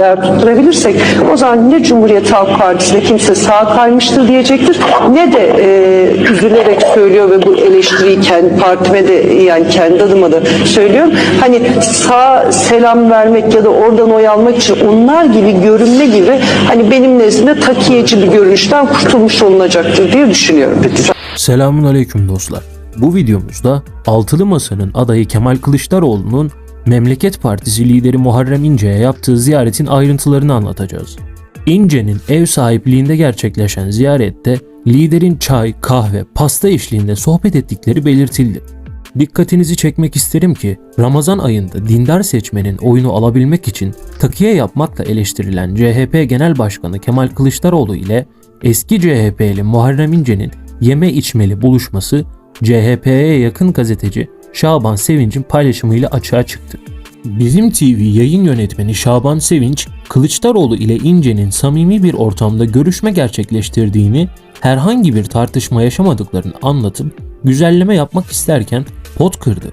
eğer tutturabilirsek o zaman ne Cumhuriyet Halk Partisi'ne kimse sağ kaymıştır diyecektir ne de e, üzülerek söylüyor ve bu eleştiriyi kendi partime de yani kendi adıma da söylüyorum. Hani sağ selam vermek ya da oradan oy almak için onlar gibi görünme gibi hani benim nezdimde takiyeci bir görünüşten kurtulmuş olunacaktır diye düşünüyorum. Selamun aleyküm dostlar. Bu videomuzda Altılı Masa'nın adayı Kemal Kılıçdaroğlu'nun Memleket Partisi lideri Muharrem İnce'ye yaptığı ziyaretin ayrıntılarını anlatacağız. İnce'nin ev sahipliğinde gerçekleşen ziyarette liderin çay, kahve, pasta eşliğinde sohbet ettikleri belirtildi. Dikkatinizi çekmek isterim ki Ramazan ayında dindar seçmenin oyunu alabilmek için takiye yapmakla eleştirilen CHP Genel Başkanı Kemal Kılıçdaroğlu ile eski CHP'li Muharrem İnce'nin yeme içmeli buluşması CHP'ye yakın gazeteci Şaban Sevinç'in paylaşımıyla açığa çıktı. Bizim TV yayın yönetmeni Şaban Sevinç, Kılıçdaroğlu ile İnce'nin samimi bir ortamda görüşme gerçekleştirdiğini, herhangi bir tartışma yaşamadıklarını anlatıp güzelleme yapmak isterken pot kırdı.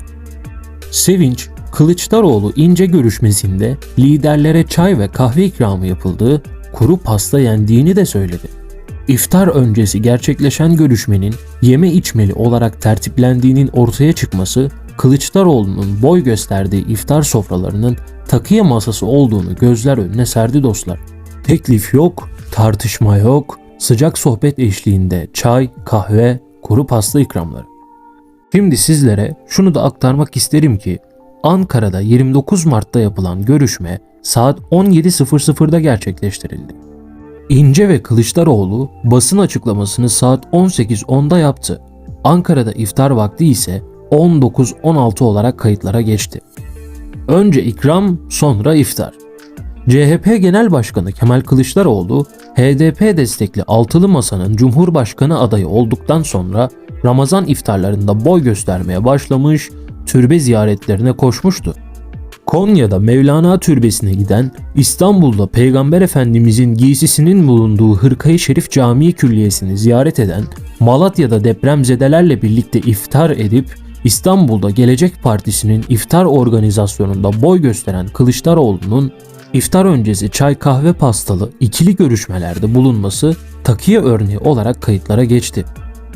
Sevinç, Kılıçdaroğlu İnce görüşmesinde liderlere çay ve kahve ikramı yapıldığı, kuru pasta yendiğini de söyledi. İftar öncesi gerçekleşen görüşmenin yeme içmeli olarak tertiplendiğinin ortaya çıkması Kılıçdaroğlu'nun boy gösterdiği iftar sofralarının takıya masası olduğunu gözler önüne serdi dostlar. Teklif yok, tartışma yok, sıcak sohbet eşliğinde çay, kahve, kuru pasta ikramları. Şimdi sizlere şunu da aktarmak isterim ki Ankara'da 29 Mart'ta yapılan görüşme saat 17.00'da gerçekleştirildi. İnce ve Kılıçdaroğlu basın açıklamasını saat 18.10'da yaptı. Ankara'da iftar vakti ise 19.16 olarak kayıtlara geçti. Önce ikram, sonra iftar. CHP Genel Başkanı Kemal Kılıçdaroğlu, HDP destekli Altılı Masa'nın Cumhurbaşkanı adayı olduktan sonra Ramazan iftarlarında boy göstermeye başlamış, türbe ziyaretlerine koşmuştu. Konya'da Mevlana Türbesi'ne giden, İstanbul'da Peygamber Efendimizin giysisinin bulunduğu Hırkayı Şerif Camii Külliyesi'ni ziyaret eden, Malatya'da depremzedelerle birlikte iftar edip İstanbul'da Gelecek Partisi'nin iftar organizasyonunda boy gösteren Kılıçdaroğlu'nun iftar öncesi çay kahve pastalı ikili görüşmelerde bulunması takiye örneği olarak kayıtlara geçti.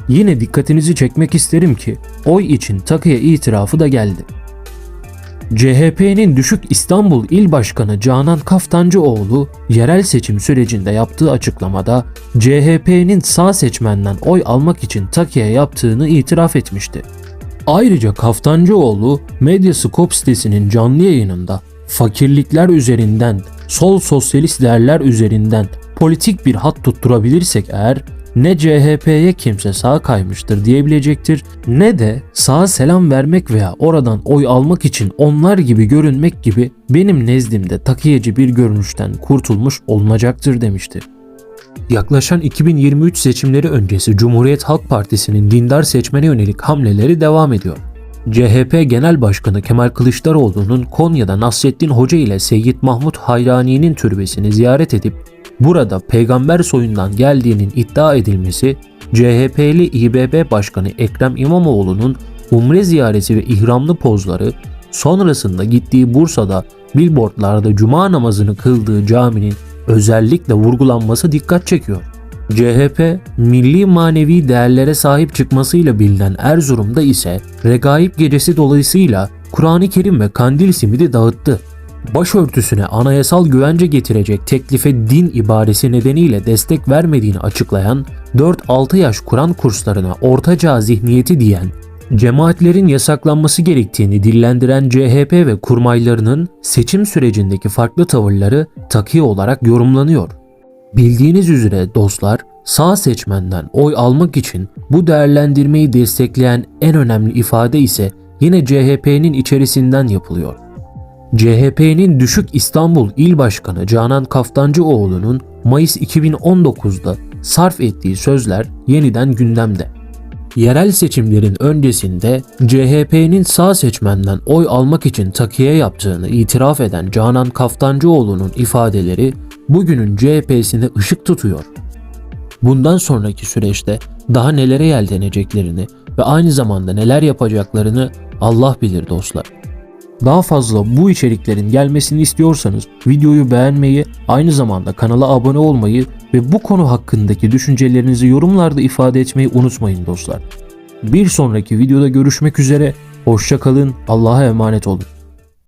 Yine dikkatinizi çekmek isterim ki oy için takiye itirafı da geldi. CHP'nin düşük İstanbul İl Başkanı Canan Kaftancıoğlu yerel seçim sürecinde yaptığı açıklamada CHP'nin sağ seçmenden oy almak için takiye yaptığını itiraf etmişti. Ayrıca Kaftancıoğlu Medyascope sitesinin canlı yayınında fakirlikler üzerinden, sol sosyalist değerler üzerinden politik bir hat tutturabilirsek eğer ne CHP'ye kimse sağ kaymıştır diyebilecektir ne de sağa selam vermek veya oradan oy almak için onlar gibi görünmek gibi benim nezdimde takiyeci bir görünüşten kurtulmuş olunacaktır demişti. Yaklaşan 2023 seçimleri öncesi Cumhuriyet Halk Partisi'nin dindar seçmene yönelik hamleleri devam ediyor. CHP Genel Başkanı Kemal Kılıçdaroğlu'nun Konya'da Nasrettin Hoca ile Seyyid Mahmut Hayrani'nin türbesini ziyaret edip burada peygamber soyundan geldiğinin iddia edilmesi, CHP'li İBB Başkanı Ekrem İmamoğlu'nun umre ziyareti ve ihramlı pozları, sonrasında gittiği Bursa'da billboardlarda cuma namazını kıldığı caminin özellikle vurgulanması dikkat çekiyor. CHP, milli manevi değerlere sahip çıkmasıyla bilinen Erzurum'da ise Regaib Gecesi dolayısıyla Kur'an-ı Kerim ve kandil simidi dağıttı. Başörtüsüne anayasal güvence getirecek teklife din ibaresi nedeniyle destek vermediğini açıklayan 4-6 yaş Kur'an kurslarına ortaçağ zihniyeti diyen cemaatlerin yasaklanması gerektiğini dillendiren CHP ve kurmaylarının seçim sürecindeki farklı tavırları takiye olarak yorumlanıyor. Bildiğiniz üzere dostlar, sağ seçmenden oy almak için bu değerlendirmeyi destekleyen en önemli ifade ise yine CHP'nin içerisinden yapılıyor. CHP'nin Düşük İstanbul İl Başkanı Canan Kaftancıoğlu'nun Mayıs 2019'da sarf ettiği sözler yeniden gündemde. Yerel seçimlerin öncesinde CHP'nin sağ seçmenden oy almak için takiye yaptığını itiraf eden Canan Kaftancıoğlu'nun ifadeleri bugünün CHP'sine ışık tutuyor. Bundan sonraki süreçte daha nelere yelteneceklerini ve aynı zamanda neler yapacaklarını Allah bilir dostlar. Daha fazla bu içeriklerin gelmesini istiyorsanız videoyu beğenmeyi, aynı zamanda kanala abone olmayı ve bu konu hakkındaki düşüncelerinizi yorumlarda ifade etmeyi unutmayın dostlar. Bir sonraki videoda görüşmek üzere, hoşça kalın, Allah'a emanet olun.